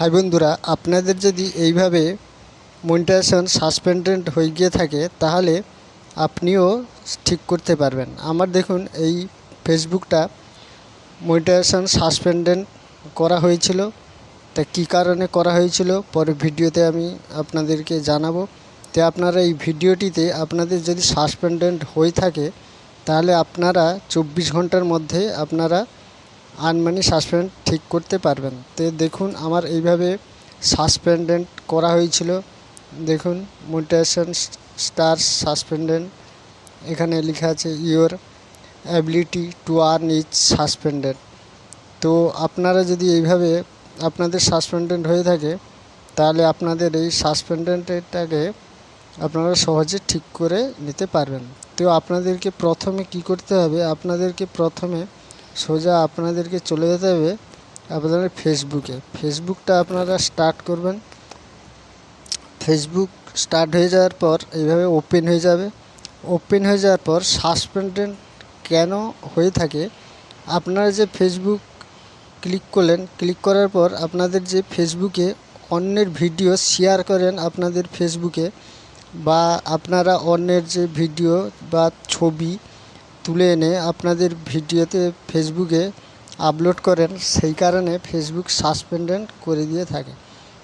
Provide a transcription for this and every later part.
High বন্ধুরা, আপনাদের যদি এইভাবে মনিটাইজেশন সাসপেন্ডেড হয়ে গিয়ে থাকে, তাহলে আপনিও ঠিক করতে পারবেন। আমার দেখুন, এই ফেসবুকটা মনিটাইজেশন সাসপেন্ডেড করা হয়েছিল। তা কী কারণে করা হয়েছিল পরে ভিডিওতে আমি আপনাদেরকে জানাব। তো আপনারা এই ভিডিওটিতে আপনাদের যদি সাসপেন্ডেড হয়ে থাকে, তাহলে আপনারা চব্বিশ ঘণ্টার মধ্যে আপনারা আনমানি সাসপেন্ড ঠিক করতে পারবেন। তো দেখুন আমার এইভাবে সাসপেন্ডেন্ট করা হয়েছিল। দেখুন মোটিভেশন স্টার সাসপেন্ডেন্ট এখানে লেখা আছে your ability to earn is suspended তো আপনারা যদি এইভাবে আপনাদের সাসপেন্ডেন্ট হয়ে থাকে, তাহলে আপনাদের এই সাসপেন্ডেন্টটাকে আপনারা সহজে ঠিক করে নিতে পারবেন। তো আপনাদেরকে প্রথমে কি করতে হবে? আপনাদেরকে প্রথমে সোজা আপনাদেরকে চলে যেতে হবে আপনাদের ফেসবুকে। ফেসবুকটা আপনারা স্টার্ট করবেন। ফেসবুক স্টার্ট হয়ে যাওয়ার পর এইভাবে ওপেন হয়ে যাবে। ওপেন হয়ে যাওয়ার পর সাসপেন্ডেড কেন হয়ে থাকে, আপনারা যে ফেসবুক ক্লিক করলেন ক্লিক করার পর আপনাদের যে ফেসবুকে অন্যের ভিডিও শেয়ার করেন আপনাদের ফেসবুকে বা আপনারা অন্যের যে ভিডিও বা ছবি তুলে এনে আপনাদের ভিডিওতে ফেসবুকে আপলোড করেন, সেই কারণে ফেসবুক সাসপেন্ডেন্ট করে দিয়ে থাকে।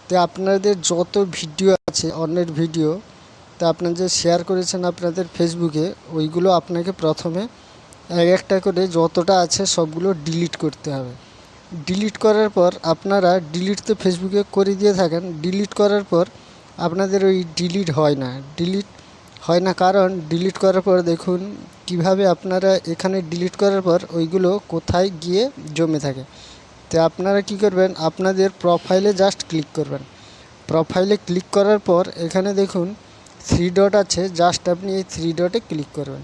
তো আপনাদের যত ভিডিও আছে, অন্যের ভিডিও, তা আপনারা যে শেয়ার করেছেন আপনাদের ফেসবুকে, ওইগুলো আপনাকে প্রথমে এক একটা করে যতটা আছে সবগুলো ডিলিট করতে হবে। ডিলিট করার পর আপনারা ডিলিট তো ফেসবুকে করে দিয়ে থাকেন, ডিলিট করার পর আপনাদের ওই ডিলিট হয় না। ডিলিট হয় না, কারণ ডিলিট করার পর দেখুন কীভাবে আপনারা এখানে ডিলিট করার পর ওইগুলো কোথায় গিয়ে জমে থাকে। তো আপনারা কি করবেন? আপনাদের প্রোফাইলে জাস্ট ক্লিক করবেন। প্রোফাইলে ক্লিক করার পর এখানে দেখুন থ্রি ডট আছে জাস্ট আপনি এই থ্রি ডটে ক্লিক করবেন।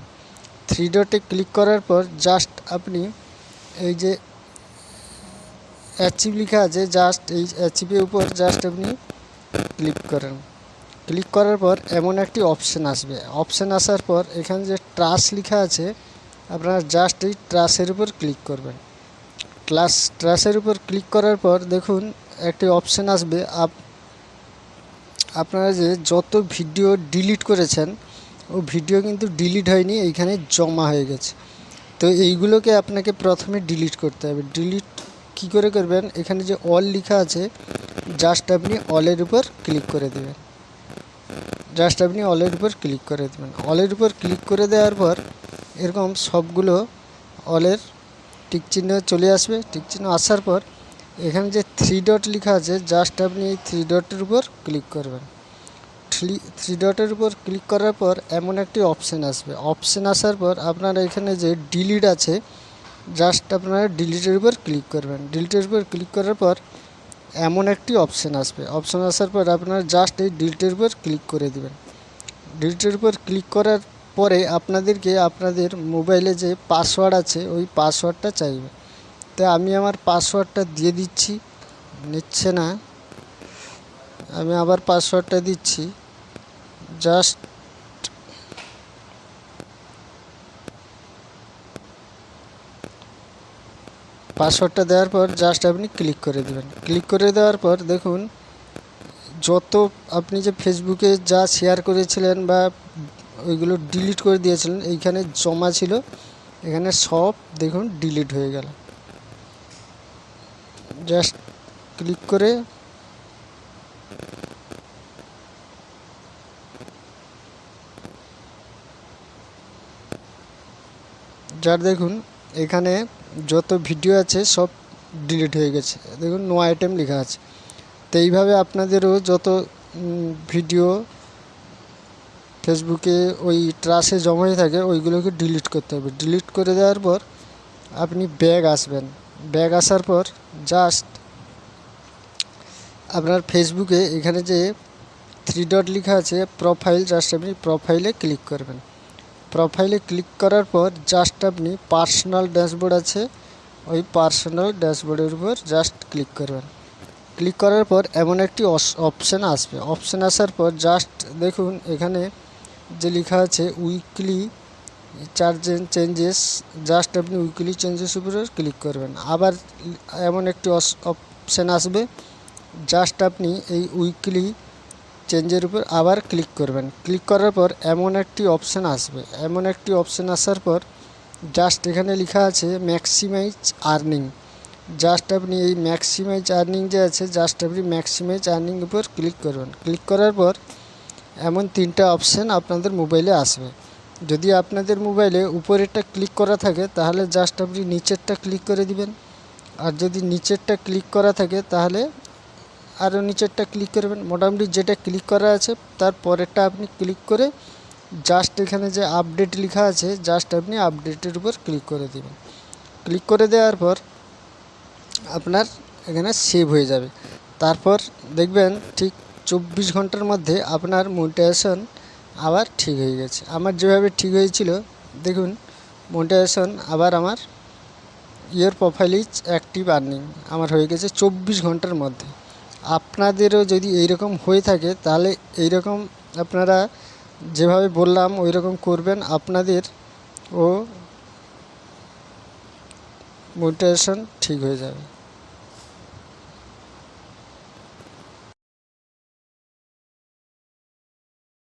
থ্রি ডটে ক্লিক করার পর জাস্ট আপনি এই যে অ্যাচিভ লেখা আছে জাস্ট এই অ্যাচিভের উপর জাস্ট আপনি ক্লিক করেন। ক্লিক করার পর এমন একটি অপশান আসবে। অপশান আসার পর এখানে যে ট্রাস লেখা আছে, আপনারা জাস্ট এই ট্রাসের উপর ক্লিক করবেন। ক্লাস ট্রাসের উপর ক্লিক করার পর দেখুন একটি অপশান আসবে। আপ আপনারা যে যত ভিডিও ডিলিট করেছেন, ও ভিডিও কিন্তু ডিলিট হয়নি, এইখানে জমা হয়ে গেছে। তো এইগুলোকে আপনাকে প্রথমে ডিলিট করতে হবে। ডিলিট কি করে করবেন? এখানে যে অল লেখা আছে জাস্ট আপনি অলের উপর ক্লিক করে দেবেন। জাস্ট আপনি অলের উপর ক্লিক করে দেবেন। অলের উপর ক্লিক করে দেওয়ার পর এরকম সবগুলো অলের টিক চিহ্ন চলে আসবে। টিক চিহ্ন আসার পর এখানে যে থ্রি ডট লেখা আছে জাস্ট আপনি এই থ্রি ডটের উপর ক্লিক করবেন। থ্রি থ্রি ডটের উপর ক্লিক করার পর এমন একটি অপশান আসবে। অপশান আসার পর আপনারা এখানে যে ডিলিট আছে জাস্ট আপনারা ডিলিটের উপর ক্লিক করবেন। ডিলিটের উপর ক্লিক করার পর এমন একটি অপশান আসবে। অপশান আসার পর আপনারা জাস্ট এই ডিলিটের উপর ক্লিক করে দিবেন। ডিলিটের উপর ক্লিক করার পরে আপনাদেরকে আপনাদের মোবাইলে যে পাসওয়ার্ড আছে, ওই পাসওয়ার্ডটা চাইবে। তো আমি আমার পাসওয়ার্ডটা দিয়ে দিচ্ছি। নিচ্ছে না। আমি আবার পাসওয়ার্ডটা দিচ্ছি। জাস্ট পাসওয়ার্ডটা দেওয়ার পর জাস্ট আপনি ক্লিক করে দেবেন। ক্লিক করে দেওয়ার পর দেখুন, যত আপনি যে ফেসবুকে যা শেয়ার করেছিলেন বা ওইগুলো ডিলিট করে দিয়েছিলেন, এইখানে জমা ছিল, এখানে সব দেখুন ডিলিট হয়ে গেল। জাস্ট ক্লিক করে যার দেখুন এখানে যত ভিডিও আছে সব ডিলিট হয়ে গেছে। দেখুন নো আইটেম লেখা আছে। তো এইভাবে আপনাদেরও যত ভিডিও ফেসবুকে ওই ট্রাসে জমা হয়ে থাকে, ওইগুলোকে ডিলিট করতে হবে। ডিলিট করে দেওয়ার পর আপনি ব্যাগ আসবেন। ব্যাগ আসার পর জাস্ট আপনার ফেসবুকে এখানে যে থ্রি ডট লেখা আছে প্রোফাইল জাস্ট আপনি প্রোফাইলে ক্লিক করবেন। প্রোফাইলে ক্লিক করার পর জাস্ট আপনি পার্সোনাল ড্যাশবোর্ড আছে, ওই পার্সোনাল ড্যাশবোর্ডের উপর জাস্ট ক্লিক করবেন। ক্লিক করার পর এমন একটি অপশান আসবে। অপশান আসার পর জাস্ট দেখুন এখানে যে লেখা আছে উইকলি চার্জ চেঞ্জেস জাস্ট আপনি উইকলি চেঞ্জেস উপরে ক্লিক করবেন। আবার এমন একটি অপশান আসবে জাস্ট আপনি এই উইকলি চেঞ্জের উপর আবার ক্লিক করবেন। ক্লিক করার পর এমন একটি অপশান আসবে। এমন একটি অপশান আসার পর জাস্ট এখানে লেখা আছে ম্যাক্সিমাইজ আর্নিং জাস্ট আপনি এই ম্যাক্সিমাইজ আর্নিং যে আছে জাস্ট আপনি ম্যাক্সিমাইজ আর্নিং উপর ক্লিক করবেন। ক্লিক করার পর এমন তিনটা অপশান আপনাদের মোবাইলে আসবে। যদি আপনাদের মোবাইলে উপরেরটা ক্লিক করা থাকে, তাহলে জাস্ট আপনি নিচেরটা ক্লিক করে দিবেন। আর যদি নিচেরটা ক্লিক করা থাকে, তাহলে আরও নিচেরটা ক্লিক করবেন। মোটামুটি যেটা ক্লিক করা আছে, তার পরেরটা আপনি ক্লিক করে জাস্ট এখানে যে আপডেট লেখা আছে জাস্ট আপনি আপডেটের উপর ক্লিক করে দেবেন। ক্লিক করে দেওয়ার পর আপনার এখানে সেভ হয়ে যাবে। তারপর দেখবেন ঠিক চব্বিশ ঘণ্টার মধ্যে আপনার মোটিভেশন আবার ঠিক হয়ে গেছে। আমার যেভাবে ঠিক হয়েছিল, দেখুন মোটিভেশন আবার আমার ইয়ের প্রোফাইল ইজ অ্যাক্টিভ আর্নিং আমার হয়ে গেছে চব্বিশ ঘণ্টার মধ্যে। আপনাদেরও যদি এইরকম হয়ে থাকে, তাহলে এইরকম আপনারা যেভাবে বললাম ওই রকম করবেন। আপনাদের ও মোটিভেশন ঠিক হয়ে যাবে।